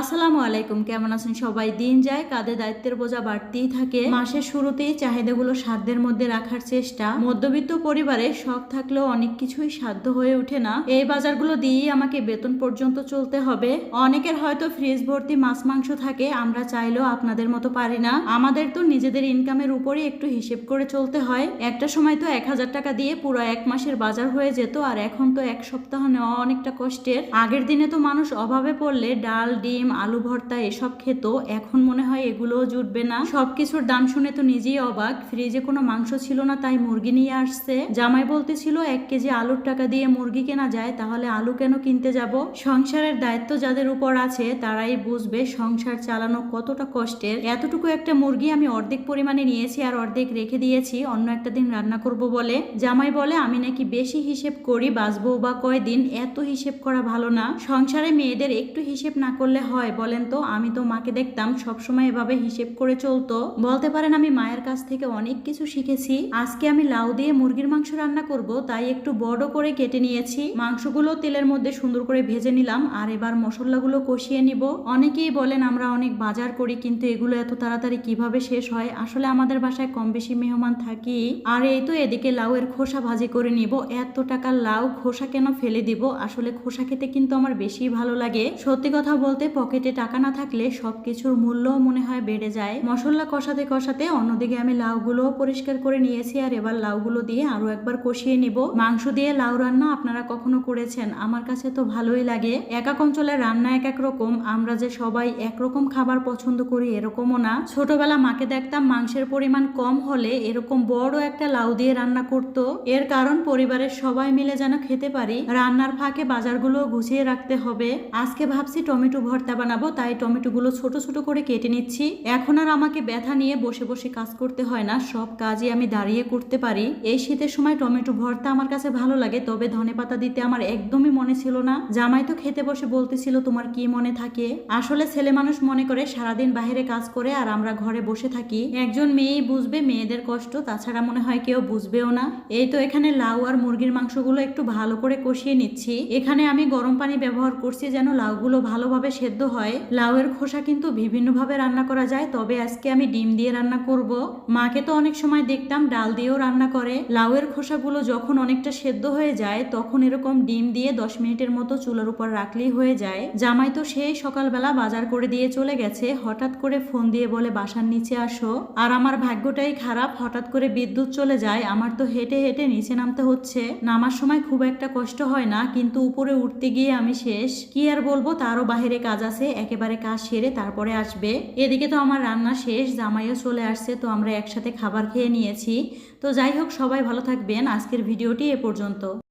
আসসালামু আলাইকুম, কেমন আছেন সবাই? দিন যায় কাঁধে দায়িত্বের বোঝা বাড়তেই থাকে। মাসের শুরুতেই চাহিদাগুলো সাধ্যের মধ্যে রাখার চেষ্টা। মধ্যবিত্ত পরিবারে শখ থাকলেও অনেক কিছুই সাধ্য হয়ে ওঠে না। এই বাজারগুলো দিয়েই আমাকে বেতন পর্যন্ত চলতে হবে। অনেকের হয়তো ফ্রিজ ভর্তি মাছ মাংস থাকে, আমরা চাইলেও আপনাদের মতো পারি না। আমাদের তো নিজেদের ইনকামের উপরই একটু হিসেব করে চলতে হয়। একটা সময় তো এক হাজার টাকা দিয়ে পুরো এক মাসের বাজার হয়ে যেত, আর এখন তো এক সপ্তাহ নেওয়া অনেকটা কষ্টের। আগের দিনে তো মানুষ অভাবে পড়লে ডাল, ডিম আলু ভর্তা এসব খেত, এখন মনে হয় এগুলোও জুটবে না। সবকিছুর দাম শুনে তো নিজেই অবাক। ফ্রিজে কোনো মাংস ছিল না, তাই মুরগি নিয়ে আসছে। জামাই বলতেছিল, এক কেজি আলুর টাকা দিয়ে মুরগি কেনা যায়, তাহলে আলু কেন কিনতে যাব? সংসারের দায়িত্ব যাদের উপর আছে, তারাই বুঝবে সংসার চালানো কতটা কষ্টের। এতটুকু একটা মুরগি আমি অর্ধেক পরিমাণে নিয়েছি আর অর্ধেক রেখে দিয়েছি, অন্য একটা দিন রান্না করব বলে। জামাই বলে, আমি নাকি বেশি হিসেব করি, বাঁচবো বা কয়দিন? এত হিসেব করা ভালো না। সংসারে মেয়েদের একটু হিসেব না করলে হয়, বলেন তো, আমি তো মাকে দেখতাম, সবসময় এভাবে হিসেব করে চলতো। বলতে পারেন আমি মায়ের কাছ থেকে অনেক কিছু শিখেছি। আজকে আমি লাউ দিয়ে মুরগির মাংস রান্না করব, তাই একটু বড় করে কেটে নিয়েছি। মাংসগুলো তেলের মধ্যে সুন্দর করে ভেজে নিলাম, আর এবার মশলাগুলো কষিয়ে নিব। অনেকেই বলেন আমরা অনেক বাজার করি, কিন্তু এগুলো এত তাড়াতাড়ি কীভাবে শেষ হয়? আসলে আমাদের বাসায় কম বেশি মেহমান থাকি। আর এই তো এদিকে লাউয়ের খোসা ভাজি করে নিব। এত টাকা লাউ খোসা কেন ফেলে দিব? আসলে খোসা খেতে কিন্তু আমার বেশি ভালো লাগে। সত্যি কথা বলতে পকেটে টাকা না থাকলে সব কিছুর মূল্যও মনে হয় বেড়ে যায়। মশলা কষাতে কষাতে অন্যদিকে আমি লাউগুলো পরিষ্কার করে নিয়েছি আর এবার লাউগুলো দিয়ে আরও একবার কষিয়ে নিব। মাংস দিয়ে লাউ রান্না আপনারা কখনো করেছেন? আমার কাছে তো ভালোই লাগে। এক এক অঞ্চলের রান্না এক এক রকম। আমরা যে সবাই একরকম খাবার পছন্দ করি এরকমও না। ছোটবেলা মাকে দেখতাম মাংসের পরিমাণ কম হলে এরকম বড় একটা লাউ দিয়ে রান্না করত। এর কারণ পরিবারের সবাই মিলে যেন খেতে পারি। রান্নার ফাঁকে বাজারগুলো গুছিয়ে রাখতে হবে। আজকে ভাবছি টমেটো ভর্তা বানাবো, তাই টমেটোগুলো ছোট ছোট করে কেটে নিচ্ছি। এখন আর আমাকে ব্যথা নিয়ে বসে বসে কাজ করতে হয় না, সব কাজই আমি দাঁড়িয়ে করতে পারি। এই শীতের সময় টমেটো ভর্তা আমার কাছে ভালো লাগে, তবে ধনে পাতা দিতে আমার একদমই মনে ছিল না। জামাই তো খেতে বসে বলতেছিল, তোমার কি মনে থাকে? আসলে ছেলে মানুষ মনে করে সারাদিন বাইরে কাজ করে আর আমরা ঘরে বসে থাকি। একজন মেয়েই বুঝবে মেয়েদের কষ্ট, তাছাড়া মনে হয় কেউ বুঝবেও না। এই তো এখানে লাউ আর মুরগির মাংসগুলো একটু ভালো করে কষিয়ে নিচ্ছি। এখানে আমি গরম পানি ব্যবহার করছি যেন লাউগুলো ভালোভাবে সেদ্ধ হয়। লাউয়ের খোসা কিন্তু বিভিন্নভাবে রান্না করা যায়, তবে আজকে আমি ডিম দিয়ে রান্না করব। মাকে তো অনেক সময় দেখতাম ডাল দিয়েও রান্না করে। লাউয়ের খোসাগুলো যখন অনেকটা সেদ্ধ হয়ে যায়, তখন এরকম ডিম দিয়ে দশ মিনিটের মতো চুলার উপর রাখলেই হয়ে যায়। জামাই তো সেই সকালবেলা বাজার করে দিয়ে চলে গেছে। হঠাৎ করে ফোন দিয়ে বলে, বাসার নিচে আসো। আর আমার ভাগ্যটাই খারাপ, হঠাৎ করে বিদ্যুৎ চলে যায়। আমার তো হেঁটে হেঁটে নিচে নামতে হচ্ছে। নামার সময় খুব একটা কষ্ট হয় না, কিন্তু উপরে উঠতে গিয়ে আমি শেষ। কি আর বলব, তারও বাহিরে কাজ আছে, একেবারে কাজ সেরে তারপরে আসবে। এদিকে তো আমার রান্না শেষ, জামাইও চলে আসছে, তো আমরা একসাথে খাবার খেয়ে নিয়েছি। তো যাই হোক, সবাই ভালো থাকবেন। আজকের ভিডিওটি এ পর্যন্ত।